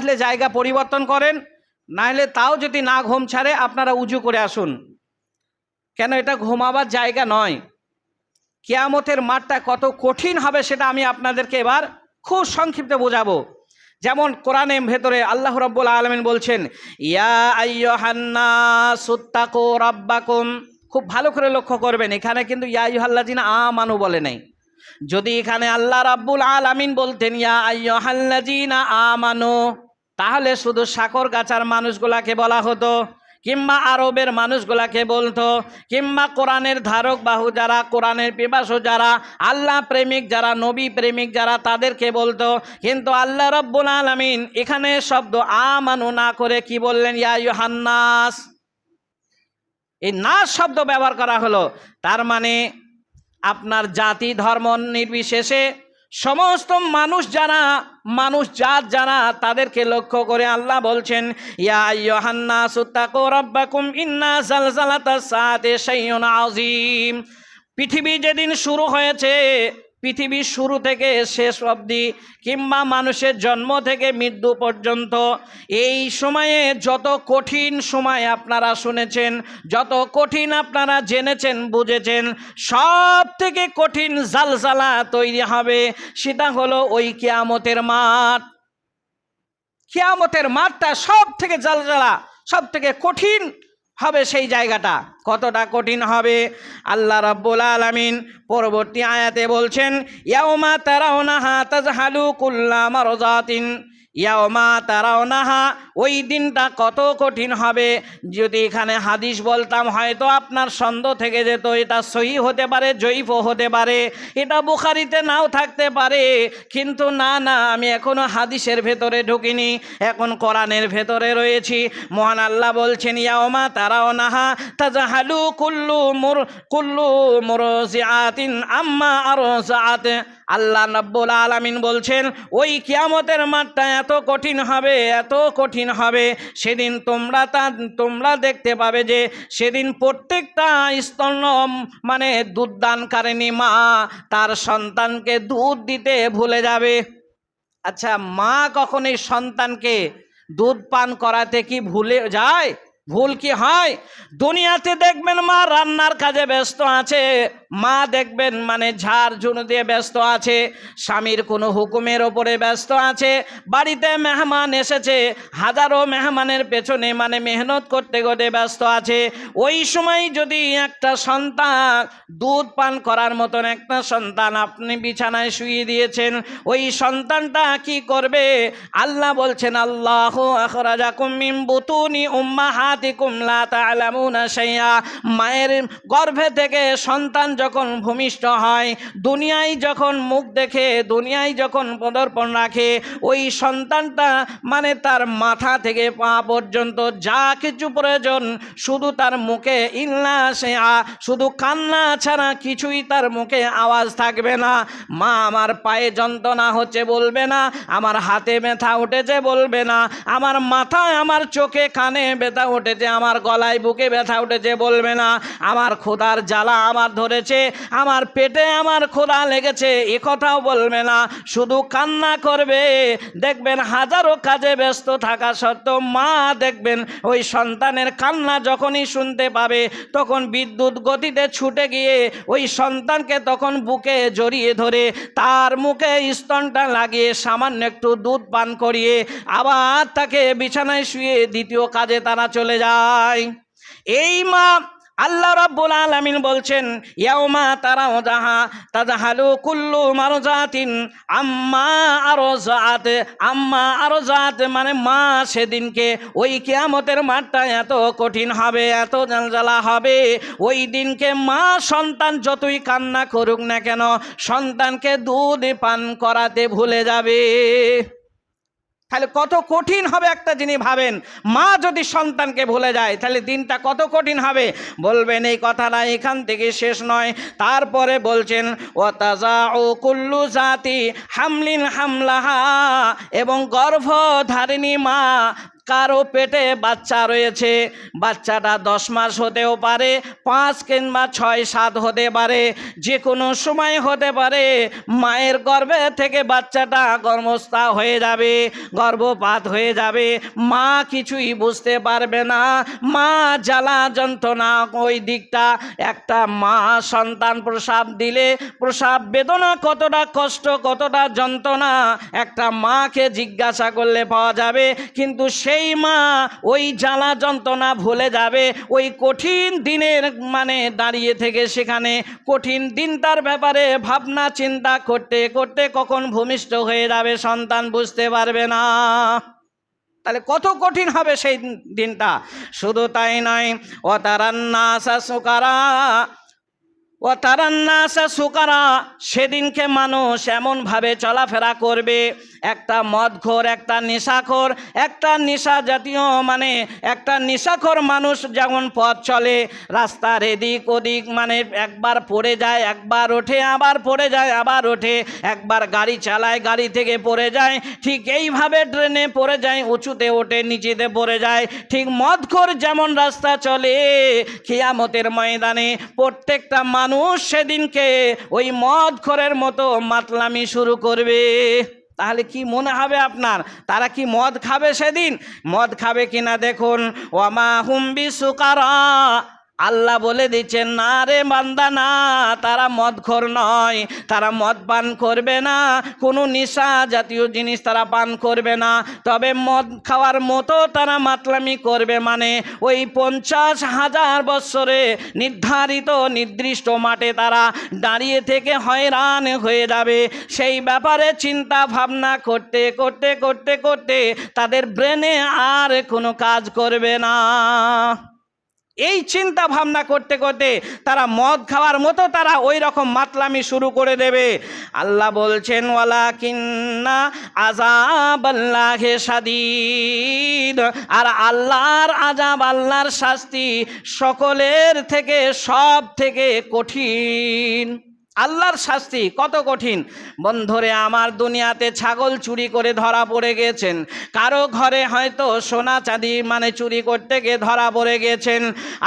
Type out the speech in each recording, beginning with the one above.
হলে জায়গা পরিবর্তন করেন না হলে তাও যদি না ঘুম ছাড়ে, আপনারা উজু করে আসুন। কেন এটা ঘুমাবার জায়গা নয়। কেয়ামতের মাঠটা কত কঠিন হবে সেটা আমি আপনাদেরকে এবার খুব সংক্ষিপ্ত বোঝাবো। যেমন কোরআনের ভেতরে আল্লাহ রব্বুল আলমিন বলছেন, ইয়া আইয়হান্না সুত্তাকো রব্বাকুম। খুব ভালো করে লক্ষ্য করবেন, এখানে কিন্তু ইয়া ইহাল্লাজিনা আ মানু বলে নাই। যদি এখানে আল্লাহ রাব্বুল আলামিন বলতেন, ইয়া আইয়হাল্লাজিনা আমানু। তাহলে শুধু সাকর গাছার মানুষগুলাকে বলা হতো, কিংবা আরবের মানুষগুলাকে বলতো, কিংবা কোরআনের ধারক বাহু যারা, কোরআনের পিপাসু যারা, আল্লাহ প্রেমিক যারা, নবী প্রেমিক যারা, তাদেরকে বলতো। কিন্তু আল্লাহ রব্বুল আলামিন এখানে শব্দ আমানু না করে কি বললেন? ইয়া ইউহান্নাস। এই নাস শব্দ ব্যবহার করা হলো। তার মানে আপনার জাতি ধর্ম নির্বিশেষে সমস্ত মানুষ যারা, মানুষ জাত যারা, তাদেরকে লক্ষ্য করে আল্লাহ বলছেন, ইয়া ইন্না আজিম পৃথিবী যেদিন শুরু হয়েছে পৃথিবীর শুরু থেকে শেষ অবধি কিংবা মানুষের জন্ম থেকে মৃত্যু পর্যন্ত, এই সময়ে যত কঠিন সময় আপনারা শুনেছেন, যত কঠিন আপনারা জেনেছেন, বুঝেছেন সব থেকে কঠিন জালজালা তৈরি হবে সেটা হলো ওই কেয়ামতের মাঠ। কেয়ামতের মাঠটা সব থেকে জালজালা সব থেকে কঠিন হবে সেই জায়গাটা। কতটা কঠিন হবে? আল্লাহ রাব্বুল আলামিন পরবর্তী আয়াতে বলছেন, ইয়াউমা তারাউনাহা তাজহালু কুল্লা মারজাতিন। ইয়াওমা তারাওনাহা, ওই দিনটা কত কঠিন হবে? যদি এখানে হাদিস বলতাম, হয়তো আপনার সন্দেহ থেকে যেত, এটা সহি হতে পারে, জয়ীফও হতে পারে, এটা বুখারিতে নাও থাকতে পারে, কিন্তু না না, আমি এখনও হাদিসের ভেতরে ঢুকিনি, এখন কোরআনের ভেতরে রয়েছি। মহান আল্লাহ বলছেন, ইয়াওমা তারাওনাহা, তাজাহালু কুল্লু মুর, কুল্লু মুরজিআতিন আম্মা আরজাআত। আল্লাহ নব্বুল আলামিন বলছেন, ওই কিয়ামতের মাঠটা এত কঠিন হবে, এত কঠিন হবে। সেদিন তোমরা তা, তোমরা দেখতে পাবে যে সেদিন প্রত্যেকটা স্তন্য মানে দুধ দানকারিণী মা তার সন্তানকে দুধ দিতে ভুলে যাবে। আচ্ছা মা কখন এই সন্তানকে দুধ পান করাতে কি ভুলে যায়? ভুল কি হয়? দুনিয়াতে দেখবেন মা রান্নার কাজে ব্যস্ত আছে। মা দেখবেন মানে ঝাড় ঝুড় দিয়ে ব্যস্ত আছে, স্বামীর কোনো হুকুমের ওপরে ব্যস্ত আছে, বাড়িতে মেহমান এসেছে, হাজারো মেহমানের পেছনে মানে মেহনত করতে করতে ব্যস্ত আছে। ওই সময় যদি একটা সন্তান, দুধ পান করার মতন একটা সন্তান আপনি বিছানায় শুয়ে দিয়েছেন, ওই সন্তানটা কি করবে? আল্লাহ বলছেন, আল্লাহ মিন বুতুনি শাইআ। মায়ের গর্ভে থেকে সন্তান যখন ভূমিষ্ঠ হয়, দুনিয়ায় যখন মুখ দেখে, দুনিয়ায় যখন পদর্পণ রাখে, ওই সন্তানটা মানে তার মাথা থেকে পা পর্যন্ত যা কিছু প্রয়োজন, শুধু তার মুখে ইল্লা সে শুধু কান্না ছাড়া কিছুই তার মুখে আওয়াজ থাকবে না। মা আমার পায়ে যন্ত্রণা হচ্ছে বলবে না, আমার হাতে ব্যথা উঠেছে বলবে না, আমার মাথায়, আমার চোখে কানে ব্যথা উঠেছে, আমার গলায় বুকে ব্যথা উঠেছে বলবে না, আমার খোদার জ্বালা আমার ধরেছে আমার পেটে আমার খোদা লেগেছে, এ কথাও বলবে না। শুধু কান্না করবে। দেখবেন হাজারো কাজে ব্যস্ত থাকা সত্ত্বেও মা দেখবেন ওই সন্তানের কান্না যখনই শুনতে পাবে, তখন বিদ্যুৎ গতিতে ছুটে গিয়ে ওই সন্তানকে তখন বুকে জড়িয়ে ধরে, তার মুখে স্তনটা লাগিয়ে সামান্য একটু দুধ পান করিয়ে আবার তাকে বিছানায় শুয়ে দ্বিতীয় কাজে তারা চলে যায়। এই মা আল্লাহ রাব্বুল আলামিন বলছেন, ইয়াউমা তারাও যাহা, তাজাহালু কুল্লু মারজাতিন আম্মা আরজাত। আম্মা আরজাত মানে মা সেদিনকে, ওই কিয়ামতের মাঠটা এত কঠিন হবে, এত জঞ্জালা হবে। ওই দিনকে মা সন্তান যতই কান্না করুক না কেন, সন্তানকে দুধ পান করাতে ভুলে যাবে। তাহলে কত কঠিন হবে একটা যিনি ভাবেন? মা যদি সন্তানকে ভুলে যায়, তাহলে দিনটা কত কঠিন হবে? বলবেন, এই কথাটা এখান থেকে শেষ নয়। তারপরে বলছেন ও তাজা ও কুল্লু জাতি হামলিন হামলাহা এবং গর্ভধারিণী মা কারও পেটে বাচ্চা রয়েছে, বাচ্চাটা দশ মাস হতেও পারে, পাঁচ কিংবা ছয় সাত হতে পারে যে কোনো সময় হতে পারে, মায়ের গর্ভে থেকে বাচ্চাটা গর্ভস্থা হয়ে যাবে, গর্ভপাত হয়ে যাবে, মা কিছুই বুঝতে পারবে না, মা জ্বালা যন্ত্রণা ওই দিকটা, একটা মা সন্তান প্রসাব দিলে, প্রসাব বেদনা কতটা কষ্ট, কতটা যন্ত্রণা, একটা মাকে জিজ্ঞাসা করলে পাওয়া যাবে, কিন্তু সেই মা, ওই জ্বালা যন্ত্রণা ভুলে যাবে। ওই কঠিন দিনের মানে দাঁড়িয়ে থেকে সেখানে কঠিন দিনটার ব্যাপারে ভাবনা, চিন্তা করতে করতে কখন ভূমিষ্ঠ হয়ে যাবে সন্তান বুঝতে পারবে না। তাহলে কত কঠিন হবে সেই দিনটা? শুধু তাই নয় ও তারান্না সুকারা ও তারান্নাসা সুকারা, সেদিনকে মানুষ এমনভাবে চলাফেরা করবে। একটা মদখোর, একটা নেশাখোর, একটা নেশা জাতীয় মানে একটা নেশাখোর মানুষ যেমন পথ চলে, রাস্তার এদিক ওদিক মানে একবার পড়ে যায়, একবার ওঠে, আবার পড়ে যায়, আবার ওঠে, একবার গাড়ি চালায়, গাড়ি থেকে পড়ে যায়, ঠিক এইভাবে ট্রেনে পড়ে যায়, উঁচুতে ওঠে, নিচেতে পড়ে যায়, ঠিক মদখোর যেমন রাস্তা চলে, খিয়ামতের ময়দানে প্রত্যেকটা মানুষ সেদিনকে ওই মদ খরের মতো মাতলামি শুরু করবে। তাহলে কি মনে হবে আপনার? তারা কি মদ খাবে সেদিন? মদ খাবে কিনা দেখুন। ওমা হুম্বি সুকারা আল্লাহ বলে দিচ্ছেন, না রে বান্দা, না, তারা মদখোর নয়, তারা মদ পান করবে না, কোনো নেশা জাতীয় জিনিস তারা পান করবে না, তবে মদ খাওয়ার মতো তারা মাতলামি করবে মানে ওই পঞ্চাশ হাজার বৎসরে নির্ধারিত নির্দিষ্ট মাঠে তারা দাঁড়িয়ে থেকে হয়রান হয়ে যাবে। সেই ব্যাপারে চিন্তা ভাবনা করতে করতে করতে করতে তাদের ব্রেনে আর কোনো কাজ করবে না। এই চিন্তা ভাবনা করতে করতে তারা মদ খাওয়ার মতো তারা ওই রকম মাতলামি শুরু করে দেবে। আল্লাহ বলছেন ওয়ালা কিন্না আজাব আল্লাহে সাদিদ আর আল্লাহর আজাব আল্লাহর শাস্তি সকলের থেকে সব থেকে কঠিন। আল্লাহর শাস্তি কত কঠিন? বন্ধুরে, আমার দুনিয়াতে ছাগল চুরি করে ধরা পড়ে গেছেন। কারও ঘরে হয়তো সোনা চাঁদি মানে চুরি করতে গিয়ে ধরা পড়ে গেছেন।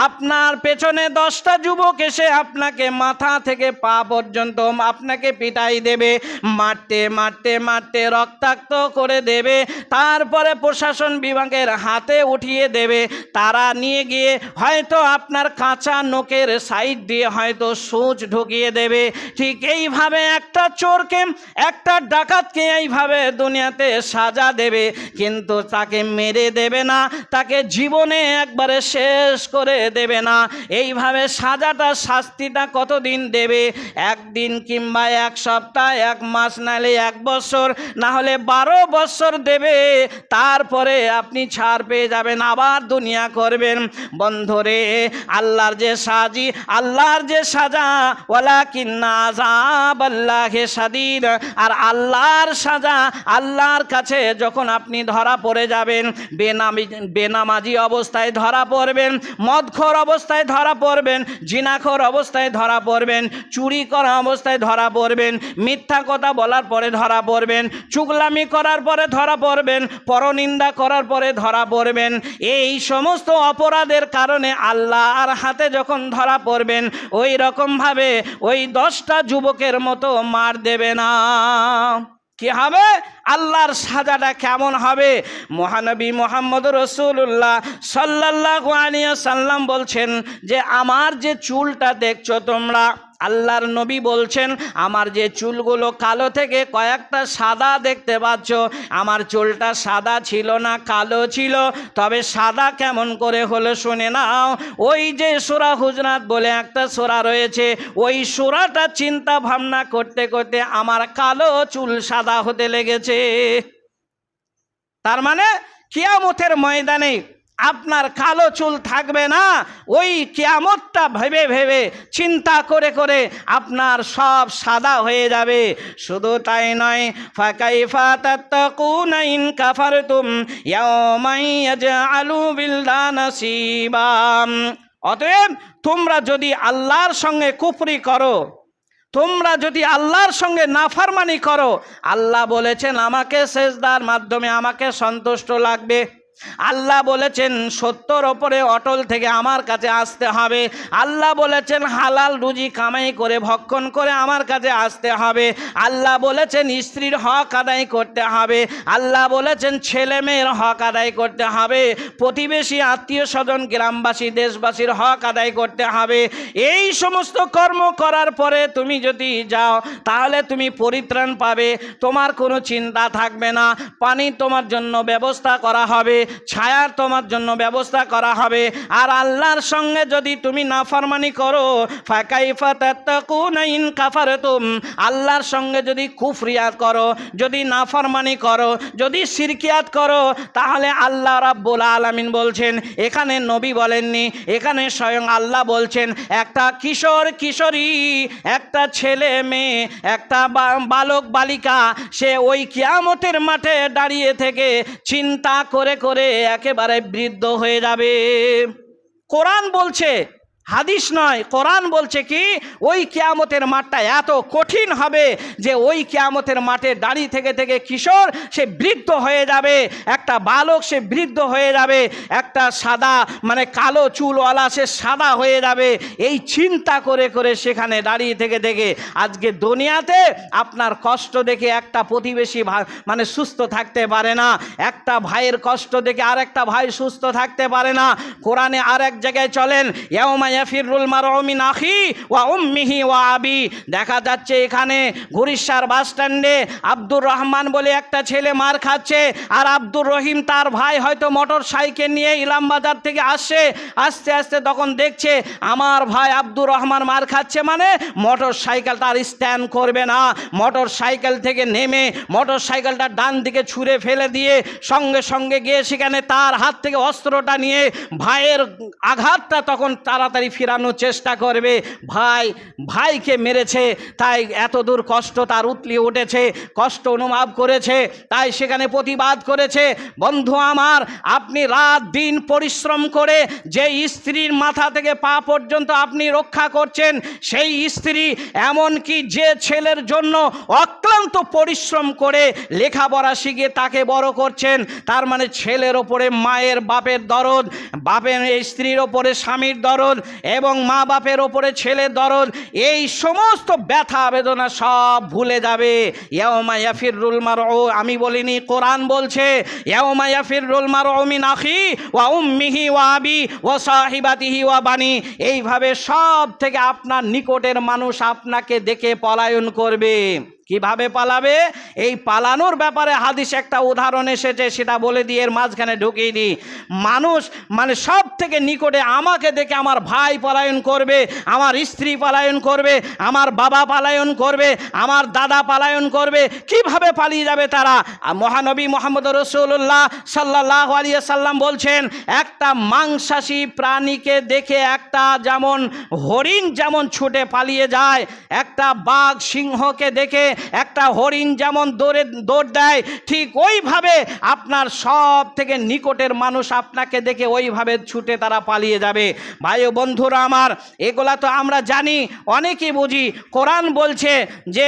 আপনার পেছনে দশটা যুবক এসে আপনাকে মাথা থেকে পা পর্যন্ত আপনাকে পিটাই দেবে, মারতে মারতে মারতে রক্তাক্ত করে দেবে, তারপরে প্রশাসন বিভাগের হাতে উঠিয়ে দেবে। তারা নিয়ে গিয়ে হয়তো আপনার কাঁচা নোকের সাইড দিয়ে হয়তো সূচ ঢুকিয়ে দেবে। ঠিক এইভাবে একটা চোরকে, একটা ডাকাতকে এইভাবে দুনিয়াতে সাজা দেবে। কিন্তু তাকে মেরে দেবে না, তাকে জীবনে একবারে শেষ করে দেবে না। এইভাবে সাজাটা, শাস্তিটা কতদিন দেবে? একদিন কিংবা এক সপ্তাহ, এক মাস, নাহলে এক বছর না হলে বারো বছর দেবে। তারপরে আপনি ছাড় পেয়ে যাবেন, আবার দুনিয়া করবেন। বন্ধরে, আল্লাহর যে সাজি, আল্লাহর যে সাজা ওলা কিন্না আজাব আল্লাহে আর আল্লাহর সাজা আল্লাহর কাছে যখন আপনি ধরা পড়ে যাবেন, বেনামি, বেনামাজি অবস্থায় ধরা পড়বেন, মদখোর অবস্থায় ধরা পড়বেন, জিনাখোর অবস্থায় ধরা পড়বেন, চুরি করা অবস্থায় ধরা পড়বেন, মিথ্যা কথা বলার পরে ধরা পড়বেন, চুগলামি করার পরে ধরা পড়বেন, পরনিন্দা করার পরে ধরা পড়বেন, এই সমস্ত অপরাধের কারণে আল্লাহর হাতে যখন ধরা পড়বেন, ওই রকমভাবে ওই দশটা যুবকের মতো মার দেবে না। কি হবে? আল্লাহর সাজাটা কেমন হবে? মহানবী মোহাম্মদ রসুল্লাহ সাল্লাহ আনিয়া সাল্লাম বলছেন যে, আমার যে চুলটা দেখছ তোমরা আল্লাহর নবী বলছেন, আমার যে চুলগুলো কালো থেকে কয়েকটা সাদা দেখতে পাচ্ছ, আমার চুলটা সাদা ছিল না, কালো ছিল। তবে সাদা কেমন করে হলো শুনে নাও। ওই যে সোরা হুজরাত বলে একটা সোরা রয়েছে, ওই সোরাটা চিন্তা ভাবনা করতে করতে আমার কালো চুল সাদা হতে লেগেছে। তার মানে কিয়ামতের ময়দানে আপনার কালো চুল থাকবে না। ওই কেয়ামতটা ভেবে ভেবে, চিন্তা করে করে আপনার সব সাদা হয়ে যাবে। শুধু তাই নয়, ফাকাইফা তাত্তাকুনাইন কাফারতুম ইয়াওমাই ইয়াজআলু বিলদানা সিবাম অতএব তোমরা যদি আল্লাহর সঙ্গে কুফরি করো, তোমরা যদি আল্লাহর সঙ্গে নাফারমানি করো, আল্লাহ বলেছেন, আমাকে সেজদার মাধ্যমে আমাকে সন্তুষ্ট লাগবে। আল্লাহ বলেছেন সত্যর ওপরে অটল থেকে আমার কাছে আসতে হবে। আল্লাহ বলেছেন, হালাল রুজি কামাই করে, ভক্ষণ করে আমার কাছে আসতে হবে। আল্লাহ বলেছেন, স্ত্রীর হক আদায় করতে হবে। আল্লাহ বলেছেন, ছেলে মেয়ের হক আদায় করতে হবে। প্রতিবেশী, আত্মীয় স্বজন, গ্রামবাসী, দেশবাসীর হক আদায় করতে হবে। এই সমস্ত কর্ম করার পরে তুমি যদি যাও, তাহলে তুমি পরিত্রাণ পাবে। তোমার কোনো চিন্তা থাকবে না। পানি তোমার জন্য ব্যবস্থা করা হবে। ছায়ার তোমার জন্য ব্যবস্থা করা হবে। আর আল্লাহর সঙ্গে যদি তুমি নাফরমানি করো, ফাকাইফা তাত্তাকুনা কাফারতুম। আল্লাহর সঙ্গে যদি কুফরিয়াত করো, যদি নাফরমানি করো, যদি সিরকিয়াত করো, তাহলে আল্লাহ রাব্বুল আলামিন বলছেন, এখানে নবী বলেননি, এখানে স্বয়ং আল্লাহ বলছেন, একটা কিশোর কিশোরী, একটা ছেলে মেয়ে, একটা বালক বালিকা, সে ওই কিয়ামতের মাঠে দাঁড়িয়ে থেকে চিন্তা করে করে একেবারে বৃদ্ধ হয়ে যাবে। কোরআন বলছে হাদিস নয়, কোরআন বলছে কি, ওই কিয়ামতের মাঠটা এত কঠিন হবে যে ওই কিয়ামতের মাঠে দাঁড়িয়ে থেকে থেকে কিশোর, সে বৃদ্ধ হয়ে যাবে, একটা বালক সে বৃদ্ধ হয়ে যাবে, একটা সাদা মানে কালো চুলওয়ালা সে সাদা হয়ে যাবে। এই চিন্তা করে করে সেখানে দাঁড়িয়ে থেকে থেকে আজকে দুনিয়াতে আপনার কষ্ট দেখে একটা প্রতিবেশী মানে সুস্থ থাকতে পারে না, একটা ভাইয়ের কষ্ট দেখে আর একটা ভাই সুস্থ থাকতে পারে না। কোরআনে আর এক জায়গায় চলেন, ইয়াউমা ইয়াফিরুল মারউমিন আখি ওয়া উম্মিহি ওয়া আবি। দেখা যাচ্ছে এখানে ঘুরিষ্যার বাস স্ট্যান্ডে আব্দুর রহমান বলে একটা ছেলে মার খাচ্ছে আর আব্দুর রহিম তার ভাই হয়তো মোটর সাইকেল নিয়ে ইলামবাজার থেকে আসছে আস্তে আস্তে তখন দেখছে আমার ভাই আব্দুর রহমান মার খাচ্ছে মানে মোটর সাইকেল তার স্ট্যান্ড করবে না। মোটর সাইকেল থেকে নেমে মোটর সাইকেলটা ডান দিকে ছুঁড়ে ফেলে দিয়ে সঙ্গে সঙ্গে গিয়ে সেখানে তার হাত থেকে অস্ত্রটা নিয়ে ভাইয়ের আঘাতটা তখন তাড়াতাড়ি ফেরানোর চেষ্টা করবে। ভাই, ভাইকে মেরেছে, তাই এত দূর কষ্ট তার উতলিয়ে উঠেছে, কষ্ট অনুভব করেছে, তাই সেখানে প্রতিবাদ করেছে। বন্ধু আমার, আপনি রাত দিন পরিশ্রম করে যে স্ত্রীর মাথা থেকে পা পর্যন্ত আপনি রক্ষা করছেন, সেই স্ত্রী এমনকি যে ছেলের জন্য অক্লান্ত পরিশ্রম করে লেখাপড়া শিখে তাকে বড় করছেন, তার মানে ছেলের ওপরে মায়ের বাপের দরদ, বাপের স্ত্রীর ওপরে স্বামীর দরদ এবং মা বাপের ওপরে ছেলের দরদ, এই সমস্ত ব্যথা বেদনা সব ভুলে যাবে। ইয়াওমা ইয়াফিরুল ও আমি বলিনি, কোরআন বলছে ইয়াওমা ইয়াফিরুল মারউ মিন আখি ওয়া উম্মিহি ওয়া আবি ওয়া সাহিবাতিহি ওয়া বানি। এইভাবে সব থেকে আপনার নিকটের মানুষ আপনাকে দেখে পলায়ন করবে। কীভাবে পালাবে? এই পালানোর ব্যাপারে হাদিস একটা উদাহরণ এসেছে, সেটা বলে দিয়ে এর মাঝখানে ঢুকিয়ে দিই। মানুষ মানে সব থেকে নিকটে আমাকে দেখে আমার ভাই পলায়ন করবে, আমার স্ত্রী পলায়ন করবে, আমার বাবা পলায়ন করবে, আমার দাদা পলায়ন করবে, কীভাবে পালিয়ে যাবে তারা? মহানবী মোহাম্মদ রসুল্লাহ সাল্লাহ আলিয়া সাল্লাম বলছেন, একটা মাংসাশী প্রাণীকে দেখে একটা যেমন হরিণ যেমন ছুটে পালিয়ে যায়, একটা বাঘ সিংহকে দেখে একটা হরিণ যেমন দৌড়ে, দৌড় দেয়, ঠিক ওইভাবে আপনার সব থেকে নিকটের মানুষ আপনাকে দেখে ওইভাবে ছুটে তারা পালিয়ে যাবে। ভাই বন্ধুরা আমার, এগুলা তো আমরা জানি, অনেকেই বুঝি। কোরআন বলছে যে